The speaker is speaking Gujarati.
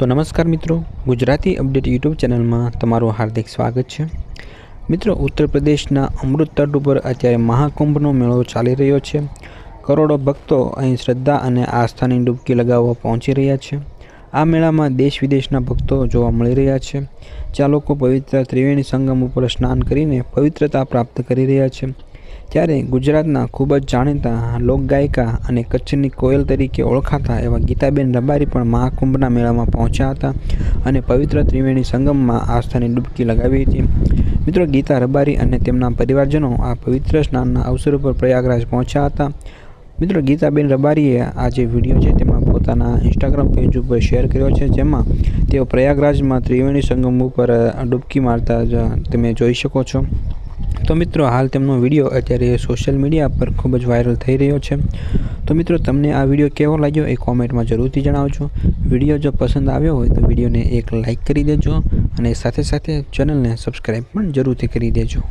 તો નમસ્કાર મિત્રો, ગુજરાતી અપડેટ યુટ્યુબ ચેનલમાં તમારું હાર્દિક સ્વાગત છે. મિત્રો, ઉત્તર પ્રદેશના અમૃત તટ ઉપર અત્યારે મહાકુંભનો મેળો ચાલી રહ્યો છે. કરોડો ભક્તો અહીં શ્રદ્ધા અને આસ્થાની ડૂબકી લગાવવા પહોંચી રહ્યા છે. આ મેળામાં દેશ વિદેશના ભક્તો જોવા મળી રહ્યા છે. જ્યાં લોકો પવિત્ર ત્રિવેણી સંગમ ઉપર સ્નાન કરીને પવિત્રતા પ્રાપ્ત કરી રહ્યા છે. ત્યારે ગુજરાતના ખૂબ જ જાણીતા લોકગાયિકા અને કચ્છની કોયલ તરીકે ઓળખાતા એવા ગીતાબેન રબારી પણ મહાકુંભના મેળામાં પહોંચ્યા હતા અને પવિત્ર ત્રિવેણી સંગમમાં આસ્થાની ડૂબકી લગાવી હતી. મિત્રો, ગીતા રબારી અને તેમના પરિવારજનો આ પવિત્ર સ્નાનના અવસર ઉપર પ્રયાગરાજ પહોંચ્યા હતા. મિત્રો, ગીતાબેન રબારીએ આ જે વીડિયો છે તેમાં પોતાના ઇન્સ્ટાગ્રામ પેજ ઉપર શેર કર્યો છે, જેમાં તેઓ પ્રયાગરાજમાં ત્રિવેણી સંગમ ઉપર ડૂબકી મારતા જ તમે જોઈ શકો છો. તો મિત્રો, હાલ તેમનો વીડિયો અત્યારે સોશિયલ મીડિયા પર ખૂબ જ વાયરલ થઈ રહ્યો છે. તો મિત્રો, તમને આ વીડિયો કેવો લાગ્યો એ કોમેન્ટમાં જરૂરથી જણાવજો. વીડિયો જો પસંદ આવ્યો હોય તો વિડીયોને એક લાઇક કરી દેજો અને સાથે સાથે ચેનલને સબસ્ક્રાઈબ પણ જરૂરથી કરી દેજો.